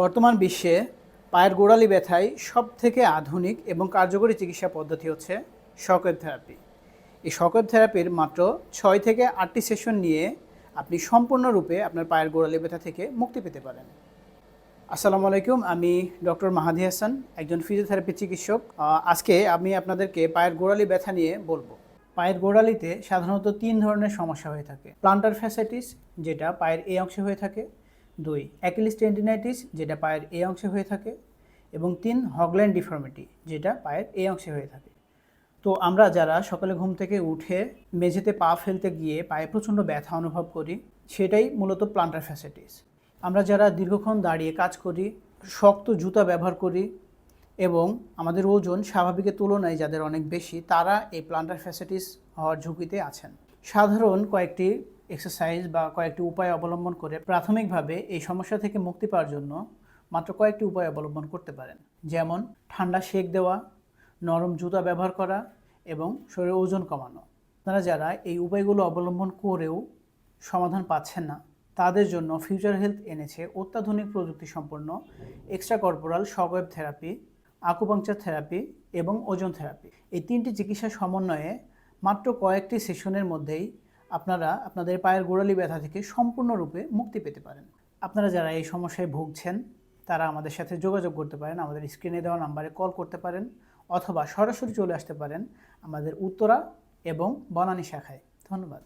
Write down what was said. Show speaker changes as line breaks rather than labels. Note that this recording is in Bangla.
বর্তমান বিশ্বে পায়ের গোড়ালি ব্যথায় সব থেকে আধুনিক এবং কার্যকরী চিকিৎসা পদ্ধতি হচ্ছে শকওয়েভ থেরাপি। এই শকওয়েভ থেরাপির মাত্র ছয় থেকে আটটি সেশন নিয়ে আপনি সম্পূর্ণরূপে আপনার পায়ের গোড়ালি ব্যথা থেকে মুক্তি পেতে পারেন। আসসালামু আলাইকুম, আমি ডক্টর মাহাদি হাসান, একজন ফিজিওথেরাপি চিকিৎসক। আজকে আমি আপনাদেরকে পায়ের গোড়ালি ব্যথা নিয়ে বলব। পায়ের গোড়ালিতে সাধারণত তিন ধরনের সমস্যা হয়ে থাকে। প্লান্টার ফ্যাসাইটিস, যেটা পায়ের এই অংশে হয়ে থাকে দুই, অ্যাকিলিস টেন্ডিনাইটিস, যেটা পায়ের এ অংশে হয়ে থাকে, এবং তিন, হগল্যান্ড ডিফর্মিটি, যেটা পায়ের এ অংশে হয়ে থাকে। তো আমরা যারা সকালে ঘুম থেকে উঠে মেঝেতে পা ফেলতে গিয়ে পায়ে প্রচণ্ড ব্যথা অনুভব করি, সেটাই মূলত প্লান্টার ফ্যাসাইটিস আমরা যারা দীর্ঘক্ষণ দাঁড়িয়ে কাজ করি, শক্ত জুতা ব্যবহার করি, এবং আমাদের ওজন স্বাভাবিকের তুলনায় যাদের অনেক বেশি, তারা এই প্লান্টার ফ্যাসাইটিস হওয়ার ঝুঁকিতে আছেন। সাধারণ কয়েকটি এক্সারসাইজ বা কয়েকটি উপায় অবলম্বন করে প্রাথমিকভাবে এই সমস্যা থেকে মুক্তি পাওয়ার জন্য মাত্র কয়েকটি উপায় অবলম্বন করতে পারেন। যেমন, ঠান্ডা সেক দেওয়া, নরম জুতা ব্যবহার করা এবং শরীরের ওজন কমানো। আপনারা যারা এই উপায়গুলো অবলম্বন করেও সমাধান পাচ্ছেন না, তাদের জন্য ফিউচার হেলথ এনেছে অত্যাধুনিক প্রযুক্তি সম্পন্ন extra corporeal shockwave therapy acupuncture therapy এবং ওজন থেরাপি এই তিনটি চিকিৎসা সমন্বয়ে মাত্র কয়েকটি সেশনের মধ্যেই আপনারা আপনাদের পায়ের গোড়ালি ব্যথা থেকে সম্পূর্ণরূপে মুক্তি পেতে পারেন। আপনারা যারা এই সমস্যায় ভুগছেন, তারা আমাদের সাথে যোগাযোগ করতে পারেন, আমাদের স্ক্রিনে দেওয়া নাম্বারে কল করতে পারেন, অথবা সরাসরি চলে আসতে পারেন আমাদের উত্তরা এবং বনানী শাখায়। ধন্যবাদ।